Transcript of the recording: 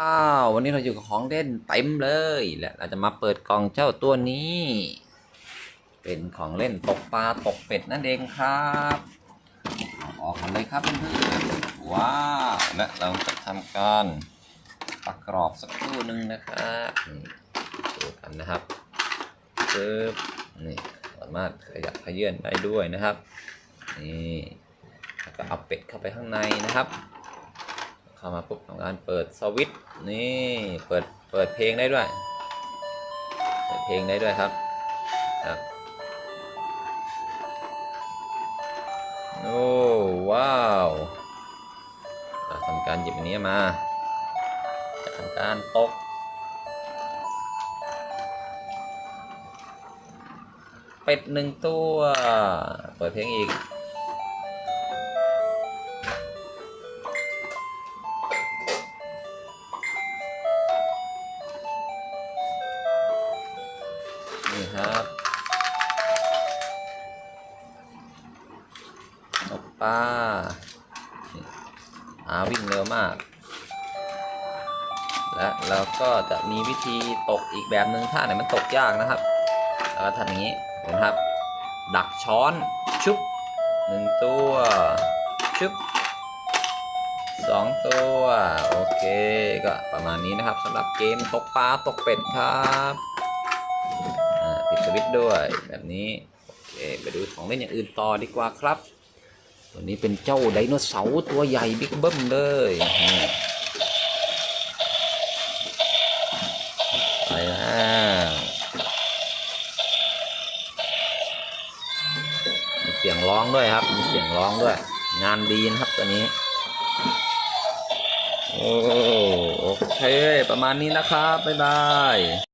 อ้าววันนี้เราอยู่กับของเล่นเต็มเลยและ เราจะมาเปิดกล่องเจ้าตัวนี้ เป็นของเล่นตกปลาตกเป็ดนั่นเองครับออกกันเลยครับเพื่อนๆว้าวและเราจะทำการประกรอบสักครู่หนึ่งนะครับดูกันนะครับปึ๊บนี่สามารถขยับขยื่นได้ด้วยนะครับนี่แล้วก็เอาเป็ดเข้าไปข้างในนะครับ เข้ามาปุ๊บทำการเปิดสวิตช์นี่เปิดเปิดเพลงได้ด้วย เปิดเพลงได้ด้วยครับครับโอ้ว้าวเราทำการหยิบอันนี้มาทำการตกเป็ดหนึ่งตัว เปิดเพลงอีก นี่ครับ ตกปลาหาวิ่งเร็วมาก และเราก็จะมีวิธีตกอีกแบบหนึ่งถ้าไหนมันตกยากนะครับเราก็ทำอย่างนี้นไหมครับ ดักช้อนชุบหนึ่งตัวชุบสองตัวโอเคก็ประมาณนี้นะครับสำหรับเกมตกปลาตกเป็ดครับ ปิดสวิตช์ด้วยแบบนี้โอเคไปดูของเล่นอย่างอื่นต่อดีกว่าครับ ตัวนี้เป็นเจ้าไดโนเสาร์ตัวใหญ่บิ๊กเบิ้มเลยไปแล้วมีเสียงร้องด้วยครับ มีเสียงร้องด้วย งานดีนะครับตัวนี้โอ้โอเค ประมาณนี้นะครับ บ๊ายบาย